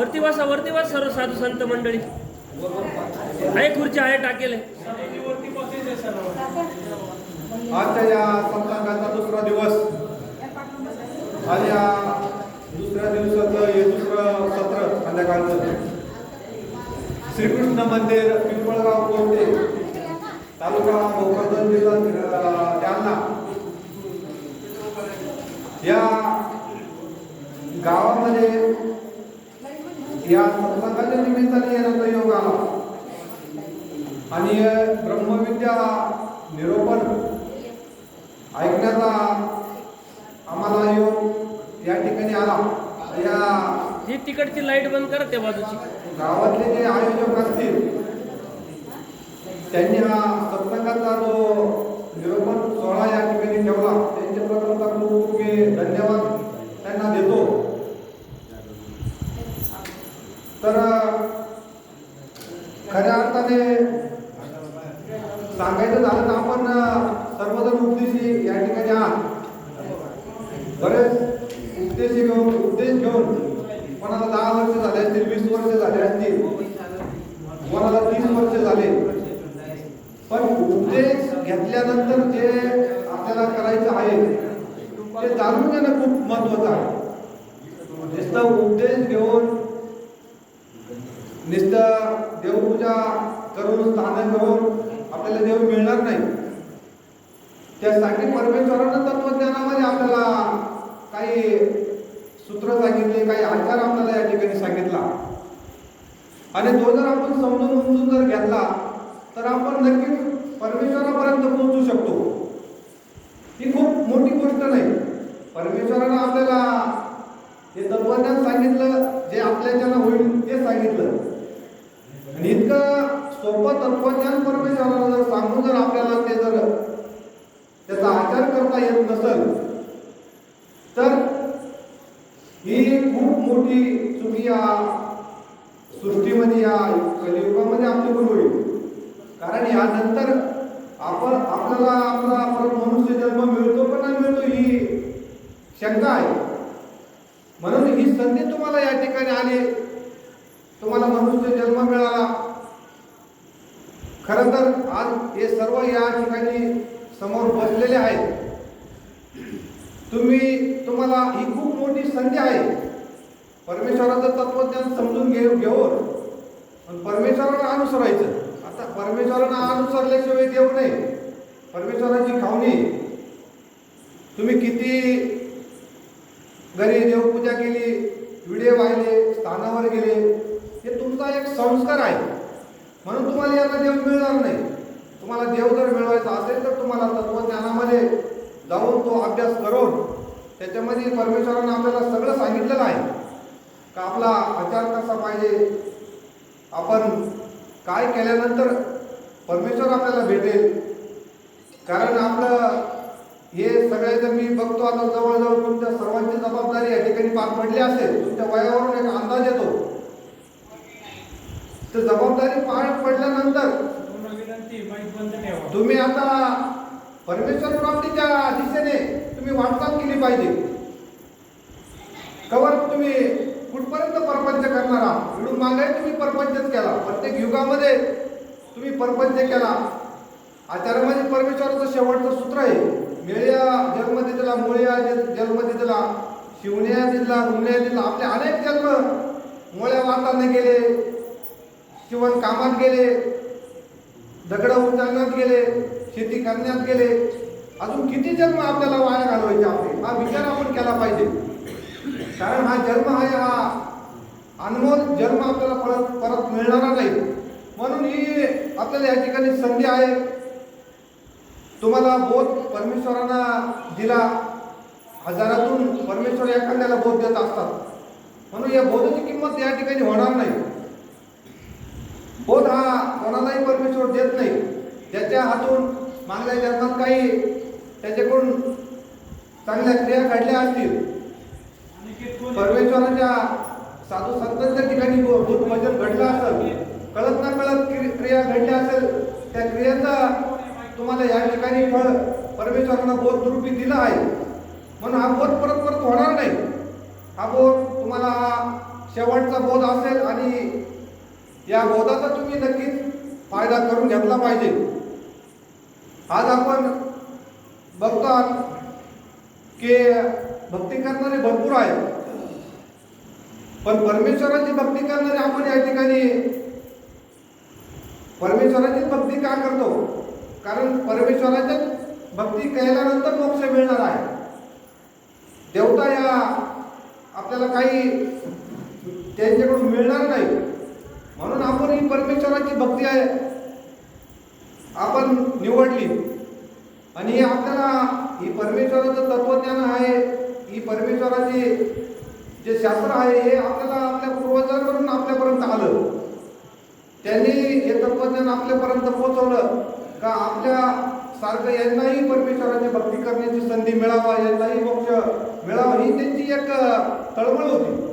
वरती वासा वरती वास सर्व साधू संत मंडळी. आहे खुर्ची आहे टाकेल. आजच्या या सप्ताहाचा दुसरा दिवस. आज या दुसऱ्या दिवसाचं हे दुसरं सत्र संध्याकाळचं. श्रीकृष्ण मंदिर पिंपळगाव कोणते? तालुका भोकरदन जिल्हा जालना. या गावामध्ये या सत्संगाच्या निमित्ताने येण्याचा योग आला आणि ब्रह्मविद्या निरोपण ऐकण्याचा आम्हाला योग या ठिकाणी आला. या ही तिकडची लाइट बंद करा त्या बाजूची. गावातले जे आयोजक असतील त्यांनी हा सत्संगाचा जो निरोपण सोहळा या ठिकाणी ठेवला त्यांच्या प्रथमतः खूप खूप मी धन्यवाद त्यांना देतो तर खऱ्या अर्थाने सांगायचं झालं तर आपण सर्वजण उपदेशी या ठिकाणी आहात बरेच उपदेश घेऊन उपदेश घेऊन कोणाला दहा वर्ष झाले असतील वीस वर्ष झाले असतील कोणाला तीस वर्ष झाले. पण उपदेश घेतल्यानंतर जे आपल्याला करायचं आहे ते जाणून घेणं खूप महत्वाचं आहे. नुसतं उपदेश घेऊन नुसतं देवपूजा करून स्थान करून आपल्याला देव मिळणार नाही. त्यासाठी परमेश्वरानं तत्वज्ञानामध्ये आपल्याला काही सूत्र सांगितले काही आचार आपल्याला या ठिकाणी सांगितला. आणि तो जर आपण समजून उमजून जर घेतला तर आपण नक्कीच परमेश्वरापर्यंत पोहोचू शकतो ही खूप मोठी गोष्ट नाही परमेश्वरानं आपल्याला हे तत्वज्ञान सांगितलं जे आपल्याच्यानं होईल ते सांगितलं आणि इतकं सोपं तत्वज्ञान परमेश्वरानं जर सांगून जर आपल्याला ते जर त्याचा आचार करता येत नसेल तर ही खूप मोठी चुकी या सृष्टीमध्ये या कलियुगामध्ये आपल्याकडून होईल. कारण यानंतर आपण आपल्याला आपला परत मनुष्य जन्म मिळतो पण नाही मिळतो ही शंका आहे. म्हणून ही संधी तुम्हाला या ठिकाणी आली. तुम्हाला मनुष्य जन्म मिळाला. खरं तर आज हे सर्व या ठिकाणी समोर बसलेले आहेत. तुम्ही तुम्हाला ही खूप मोठी संधी आहे. परमेश्वराचं तत्वज्ञान समजून घेऊ घेऊन. पण परमेश्वराला अनुसरायचं. आता परमेश्वरांना अनुसरल्याशिवाय देऊ नये परमेश्वराची खावणी. तुम्ही किती घरी देवपूजा केली विडे वाहिले स्थानावर गेले हे तुमचा एक संस्कार आहे. म्हणून तुम्हाला यांना देव मिळणार नाही. तुम्हाला देव जर मिळवायचा असेल तर तुम्हाला तत्वज्ञानामध्ये जाऊन तो अभ्यास करून त्याच्यामध्ये परमेश्वरानं आपल्याला सगळं सांगितलेलं आहे. का आपला आचार कसा पाहिजे? आपण काय केल्यानंतर परमेश्वर आपल्याला भेटेल? कारण आपलं हे सगळे जर मी बघतो आता जवळजवळ तुमच्या सर्वांची जबाबदारी या ठिकाणी पार पडली असेल. तुमच्या वयावरून एक अंदाज येतो. तर जबाबदारी पार पडल्यानंतर तुम्ही आता परमेश्वर प्राप्तीच्या दिशेने तुम्ही वाटचाल केली पाहिजे. तुम्ही कुठपर्यंत परपंच करणार आहात? इकडून मागे तुम्ही परपंचच केला. प्रत्येक युगामध्ये तुम्ही परपंच केला. आचार्यामध्ये परमेश्वराचं शेवटचं सूत्र आहे. मेळ्या जन्म दिला मुळ्या जन्म दिला शिवण्या दिला रुमण्या दिला. आपले अनेक जन्म मुळ्या वाटाने गेले शिवण कामात गेले दगड उचलण्यात गेले शेती करण्यात गेले. अजून किती जन्म आपल्याला वाया घालवायचे आपले? हा विचार आपण केला पाहिजे. कारण हा जन्म आहे हा अनमोल जन्म आपल्याला परत परत मिळणारा नाही. म्हणून ही आपल्याला या ठिकाणी संधी आहे. तुम्हाला बोध परमेश्वरांना दिला. हजारातून परमेश्वर एखाद्याला बोध देत असतात. म्हणून या बोधाची किंमत या ठिकाणी होणार नाही. बोध हा कोणालाही परमेश्वर देत नाही. ज्याच्या हातून मागल्या जन्मात काही त्याच्याकडून चांगल्या क्रिया घडल्या असतील. परमेश्वराच्या साधू संतांच्या ठिकाणी भूतभजन घडलं असेल कळत ना कळत क्रिया घडल्या असेल त्या क्रियेचा तुम्हाला या ठिकाणी फळ परमेश्वरानं बोध रूपी दिला आहे. म्हणून हा बोध परत परत होणार नाही. हा बोध तुम्हाला शेवटचा बोध असेल आणि या बोधाचा तुम्ही नक्कीच फायदा करून घेतला पाहिजे. आज आपण बघतो की भक्ती करणारे भरपूर आहेत. पण परमेश्वराची भक्ती करणारे आपण या ठिकाणी परमेश्वराची भक्ती का करतो? कारण परमेश्वराच्या भक्ती केल्यानंतर मोक्ष मिळणार आहे. देवता या आपल्याला काही त्यांच्याकडून मिळणार नाही. म्हणून आपण ही परमेश्वराची भक्ती आहे. आपण निवडली. आणि आपल्याला ही परमेश्वराचं तत्वज्ञान आहे. ही परमेश्वराची जे शास्त्र आहे हे आपल्याला आपल्या पूर्वजांकडून आपल्यापर्यंत आलं. त्यांनी हे तत्वज्ञान आपल्यापर्यंत पोहोचवलं. का आपल्या सारखं यांनाही परमेश्वराची भक्ती करण्याची संधी मिळावा यांनाही मोक्ष मिळावा ही त्यांची एक तळमळ होती.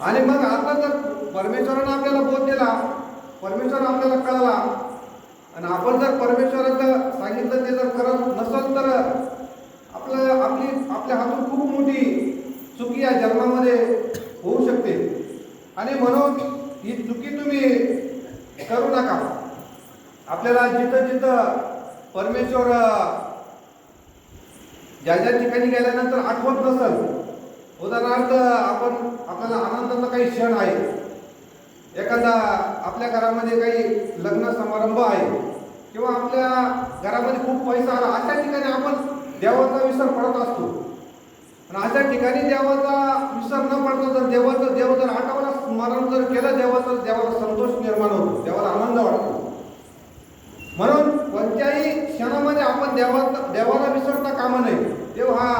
आणि मग आता जर परमेश्वरानं आपल्याला बोध दिला परमेश्वर आपल्याला कळला आणि आपण जर परमेश्वराचं सांगितलं ते जर करत नसल तर आपलं आपली आपल्या हातून खूप मोठी चुकी या जन्मामध्ये होऊ शकते आणि म्हणून ही चुकी तुम्ही करू नका आपल्याला जिथं जिथं परमेश्वर ज्या ज्या ठिकाणी होत नसत उदाहरणार्थ आपण आपल्याला आनंदाचा काही क्षण आहे. एखादा आपल्या घरामध्ये काही लग्न समारंभ आहे किंवा आपल्या घरामध्ये खूप पैसा आला अशा ठिकाणी आपण देवाचा विसर पडत असतो. आणि अशा ठिकाणी देवाचा विसर न पडता जर देवाचं देव जर आठवला स्मरण जर केलं देवाचं देवाला संतोष निर्माण होतो देवाला आनंद वाटतो. म्हणून कोणत्याही क्षणामध्ये आपण देवाचा देवाला विसरता कामा नये. देव हा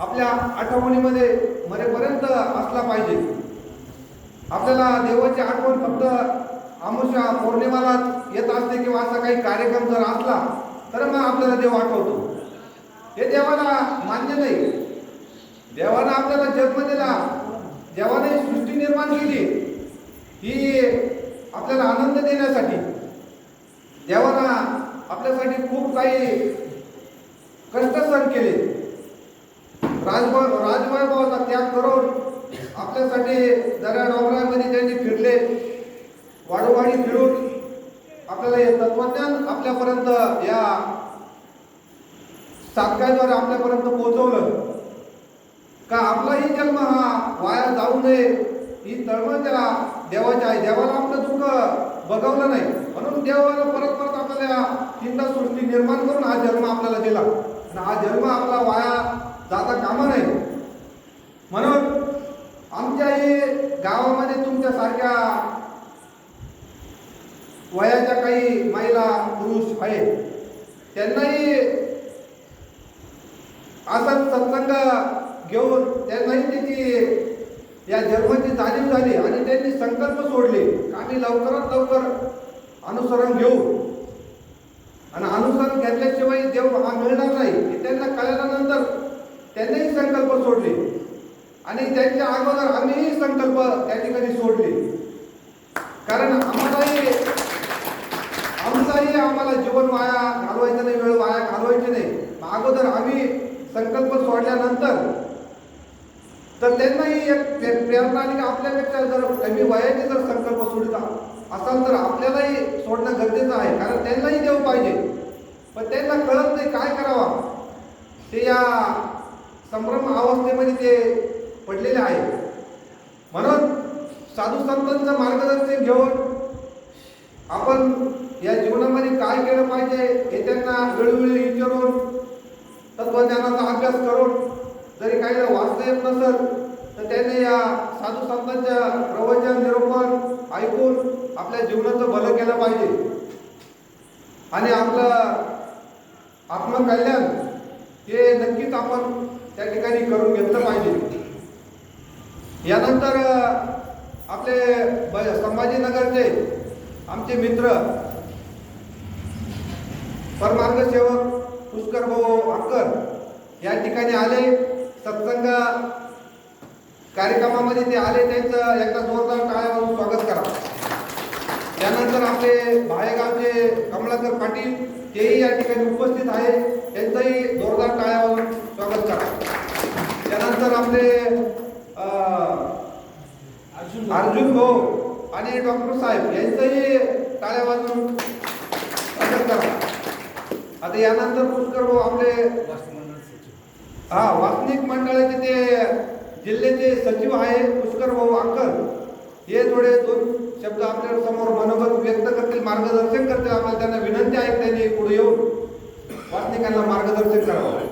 आपल्या आठवणीमध्ये मरेपर्यंत असला पाहिजे. आपल्याला देवाची आठवण फक्त आमुषा पौर्णिमाला येत असते किंवा असा काही कार्यक्रम जर असला तर मग आपल्याला देव आठवतो. हे देवाला मान्य नाही. देवानं आपल्याला जन्म दिला. देवाने सृष्टी निर्माण केली. ही आपल्याला आनंद देण्यासाठी. देवानं आपल्यासाठी खूप काही कष्ट सहन केले. राजमा राजवैभवाचा त्याग करून आपल्यासाठी दऱ्या डोंगरामध्ये त्यांनी फिरले. वाडोवाडी फिरून आपल्याला हे तत्वज्ञान आपल्यापर्यंत या साधकाद्वारे आपल्यापर्यंत पोहोचवलं. का आपलाही जन्म हा वाया जाऊ नये ही तळमळ त्याला देवाची आहे. देवाला आपलं दुःख बघवलं नाही. म्हणून देवाला परत परत आपल्याला चिंता सृष्टी निर्माण करून हा जन्म आपल्याला दिला. आणि हा जन्म आपला वाया जाता कामा नाही म्हणून आमच्याही गावामध्ये तुमच्यासारख्या वयाच्या काही महिला पुरुष आहेत त्यांनाही असाच सत्संग घेऊन त्यांनाही त्याची या धर्माची जाणीव झाली आणि त्यांनी संकल्प सोडले. आम्ही लवकरात लवकर अनुसरण घेऊ. आणि अनुसरण घेतल्याशिवाय देव हा मिळणार नाही. हे त्यांना कळल्यानंतर त्यांनीही संकल्प सोडले. आणि त्यांच्या अगोदर आम्हीही संकल्प त्या ठिकाणी सोडले. कारण आम्हालाही आमचाही आम्हाला जीवन वाया घालवायचं नाही वेळ वाया घालवायची नाही. अगोदर आम्ही संकल्प सोडल्यानंतर तर त्यांनाही एक प्रे- प्रेरणा आली की आपल्यापेक्षा जर कमी वयाचे जर संकल्प सोडित असाल तर आपल्यालाही सोडणं गरजेचं आहे. कारण त्यांनाही देऊ पाहिजे. पण त्यांना कळत नाही काय करावा. ते या संभ्रम अवस्थेमध्ये ते पडलेले आहे. म्हणून साधू संतांचं मार्गदर्शन घेऊन आपण या जीवनामध्ये काय केलं पाहिजे हे त्यांना वेळोवेळी विचारून तत्वज्ञानाचा अभ्यास करून जरी काही वाचता येत नसेल तर त्यांनी या साधू संतांच्या प्रवचन निरूपण ऐकून आपल्या जीवनाचं भलं केलं पाहिजे. आणि आपलं आत्मकल्याण हे नक्कीच आपण त्या ठिकाणी करून घेतलं पाहिजे. यानंतर आपले ब- संभाजीनगरचे आमचे मित्र परमार्ग सेवक पुष्कर भाऊ अक्कर या ठिकाणी आले. सत्संग कार्यक्रमामध्ये ते आले. त्यांचं एकदा जोरदार टाळ्यावरून स्वागत करा. त्यानंतर आपले भायगावचे कमलाकर पाटील तेही या ठिकाणी उपस्थित आहे. त्यांचंही जोरदार टाळ्यावरून स्वागत करा. त्यानंतर आपले अर्जुन भाऊ आणि डॉक्टर साहेब यांचंही टाळ्या वाजून स्वागत करा. आता यानंतर पुष्कर भाऊ आपले हा वासनिक मंडळाचे ते जिल्ह्याचे सचिव आहे पुष्कर भाऊ अंकल. हे थोडे दोन शब्द आपल्यासमोर मनोगत व्यक्त करतील मार्गदर्शन करतील. आपल्याला त्यांना विनंती आहे की त्यांनी पुढे येऊन वासनिकांना मार्गदर्शन करावं.